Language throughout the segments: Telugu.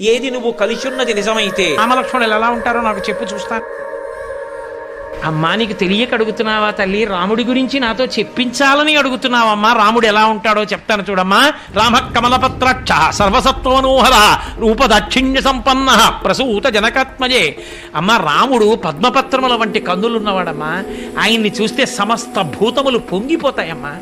ఏది నువ్వు కలిసున్నది నిజమైతే? రామలక్ష్మణులు ఎలా ఉంటారో నాకు చెప్పు చూస్తాను. అమ్మా నీకు తెలియక అడుగుతున్నావా తల్లి? రాముడి గురించి నాతో చెప్పించాలని అడుగుతున్నావమ్మా. రాముడు ఎలా ఉంటాడో చెప్తాను చూడమ్మా. రామ కమలపత్రాక్ష సర్వసత్వనోహర రూపదక్షిణ్య సంపన్న ప్రసూత జనకాత్మజే. అమ్మ రాముడు పద్మపత్రముల వంటి కన్నులున్నవాడమ్మా. ఆయన్ని చూస్తే సమస్త భూతములు పొంగిపోతాయమ్మా.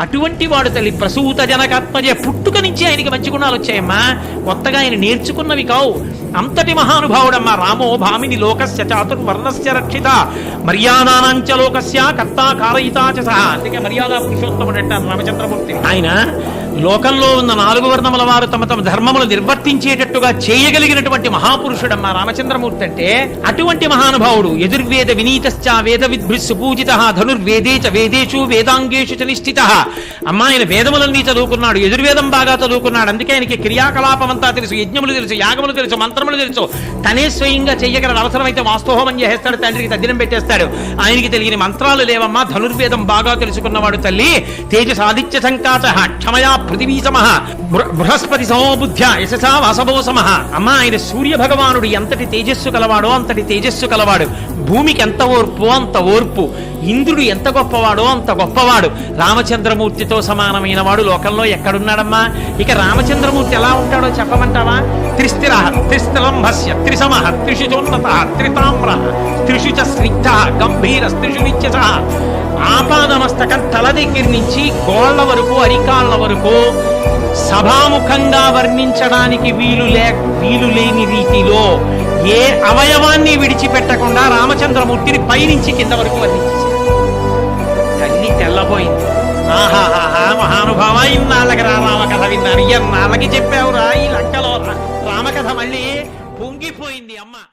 అటువంటి వాడు తల్లి ప్రసూత జనకాత్మజే. పుట్టుక నుంచి ఆయనకి మంచి గుణాలు వచ్చాయమ్మా. కొత్తగా ఆయన నేర్చుకున్నవి కావు. అంతటి మహానుభావుడమ్మా. రామో భామిని లోకస్య చాతుర్వర్ణస్య రక్షిత. మర్యాదానాంచ లోకస్య కర్త కారయితాచ చ సహ. అందుకే మర్యాద పురుషోత్తముడు అంటారు రామచంద్రమూర్తి. ఆయన లోకంలో ఉన్న నాలుగు వర్ణముల వారు తమ తమ ధర్మములు నిర్వర్తించేటట్టుగా చేయగలిగినటువంటి మహాపురుషుడమ్మ రామచంద్రమూర్తి అంటే అటువంటి మహానుభావుడు. యజుర్వేద వినీతశ్చ వేద విద్భృస్సు పూజిత ధనుర్వేదే చ వేదేషు వేదాంగేషు చ నిష్ఠిత. అమ్మా ఆయన వేదములన్నీ చదువుకున్నాడు యజుర్వేదం బాగా చదువుకున్నాడు. అందుకే ఆయనకి క్రియాకలాపం అంతా తెలుసు యజ్ఞములు తెలుసు యాగములు తెలుసు మంత్రములు తెలుసు. తనే స్వయంగా చెయ్యగలడు అవసరమైతే వాస్తోహం చేసేస్తాడు తండ్రికి తద్దినం పెట్టేస్తాడు. ఆయనకి తెలియని మంత్రాలు లేవమ్మా. ధనుర్వేదం బాగా తెలుసుకున్నవాడు తల్లి. తేజసాదిత్య సంకాచ క్షమయా పృథివీ సమ. బృహస్పతి సమోబుద్ధ్య యశసా వాసవో సమ. అమ్మ ఆయన సూర్య భగవానుడు ఎంతటి తేజస్సు కలవాడో అంతటి తేజస్సు కలవాడు. భూమికి ఎంత ఓర్పు అంత ఓర్పు. ఇంద్రుడు ఎంత గొప్పవాడో అంత గొప్పవాడు. రామచంద్రమూర్తితో సమానమైన వాడు లోకంలో ఎక్కడున్నాడమ్మా? ఇక రామచంద్రమూర్తి ఎలా ఉంటాడో చెప్పమని త్రిస్థలంభస్య త్రిసమ త్రిషు చోన్నత త్రితామ్ర త్రిషు చ స్నిగ్ధ గంభీర త్రిషు నిత్యస. ఆపాదమస్తకం తల దగ్గర నుంచి గోళ్ళ వరకు అరికాళ్ళ వరకు సభాముఖంగా వర్ణించడానికి వీలు లే వీలు లేని రీతిలో ఏ అవయవాన్ని విడిచిపెట్టకుండా రామచంద్రమూర్తిని పైనుంచి కింద వరకు వర్ణించేశారు. తల్లి తెల్లబోయింది. ఆహాహాహా మహానుభావ ఇన్నాళ్ళకి రా రామకథ విన్నాను. ఎన్నాళ్ళకి చెప్పావురా ఈ లంకలో రా- రామకథ మళ్ళీ పొంగిపోయింది అమ్మ.